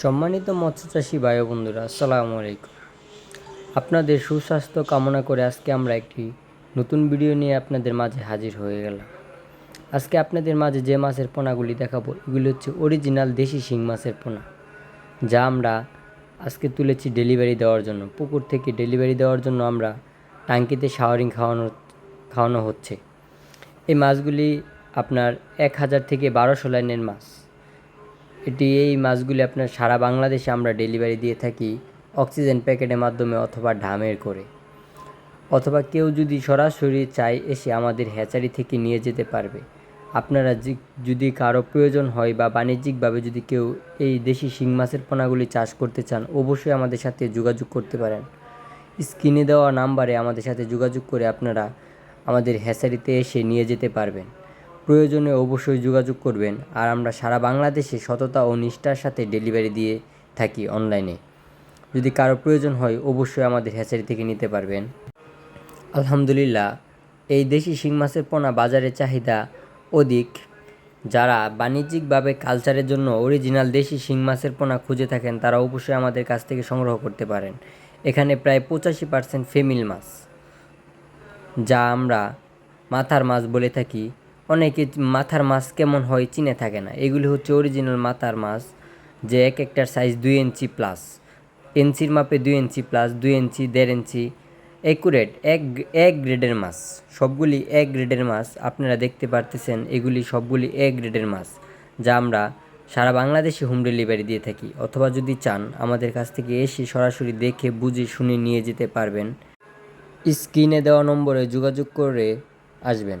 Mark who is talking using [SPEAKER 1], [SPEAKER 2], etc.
[SPEAKER 1] সম্মানিত মৎস্যচাষী ও বন্ধুরা, আসসালামু আলাইকুম। আপনাদের সুস্বাস্থ্য কামনা করে আজকে আমরা একটি নতুন ভিডিও নিয়ে আপনাদের মাঝে হাজির হয়ে গেলাম। আজকে আপনাদের মাঝে যে মাছের পোনাগুলি দেখাবো, এগুলি হচ্ছে অরিজিনাল দেশি শিং মাছের পোনা, যা আমরা আজকে তুলেছি ডেলিভারি দেওয়ার জন্য। পুকুর থেকে ডেলিভারি দেওয়ার জন্য আমরা টাঙ্কিতে শাওয়ারিং খাওয়ানো খাওয়ানো হচ্ছে। এই মাছগুলি আপনার এক হাজার থেকে বারোশো লাইনের মাছ। এটি এই মাছগুলি আপনার সারা বাংলাদেশে আমরা ডেলিভারি দিয়ে থাকি অক্সিজেন প্যাকেটের মাধ্যমে অথবা ঢামের করে। অথবা কেউ যদি সরাসরি চায় এসে আমাদের হ্যাচারি থেকে নিয়ে যেতে পারবে। আপনারা যদি কারও প্রয়োজন হয় বা বাণিজ্যিকভাবে যদি কেউ এই দেশি শিং মাছের পোনাগুলি চাষ করতে চান, অবশ্যই আমাদের সাথে যোগাযোগ করতে পারেন। স্ক্রিনে দেওয়া নাম্বারে আমাদের সাথে যোগাযোগ করে আপনারা আমাদের হ্যাচারিতে এসে নিয়ে যেতে পারবেন। প্রয়োজনে অবশ্যই যোগাযোগ করবেন আর আমরা সারা বাংলাদেশে সততা ও নিষ্ঠার সাথে ডেলিভারি দিয়ে থাকি অনলাইনে। যদি কারও প্রয়োজন হয়, অবশ্যই আমাদের হ্যাচারি থেকে নিতে পারবেন। আলহামদুলিল্লাহ, এই দেশি শিং মাছের পোনা বাজারে চাহিদা অধিক। যারা বাণিজ্যিকভাবে কালচারের জন্য অরিজিনাল দেশি শিং মাছের পোনা খুঁজে থাকেন, তারা অবশ্যই আমাদের কাছ থেকে সংগ্রহ করতে পারেন। এখানে প্রায় পঁচাশি পার্সেন্ট ফেমিল মাছ, যা আমরা মাথার মাছ বলে থাকি। অনেকে মাথার মাছ কেমন হয় চিনে থাকে না। এগুলি হচ্ছে অরিজিনাল মাথার মাছ, যে এক একটার সাইজ দুই ইঞ্চি প্লাস ইঞ্চির মাপে দুই ইঞ্চি প্লাস দুই ইঞ্চি, দেড় ইঞ্চি। একুরেট এক এক গ্রেডের মাছ। সবগুলি এক গ্রেডের মাছ। আপনারা দেখতে পারতেছেন, এগুলি সবগুলি এক গ্রেডের মাছ, যা আমরা সারা বাংলাদেশে হোম ডেলিভারি দিয়ে থাকি। অথবা যদি চান, আমাদের কাছ থেকে এসে সরাসরি দেখে, বুঝে, শুনে নিয়ে যেতে পারবেন। স্ক্রিনে দেওয়া নম্বরে যোগাযোগ করে আসবেন।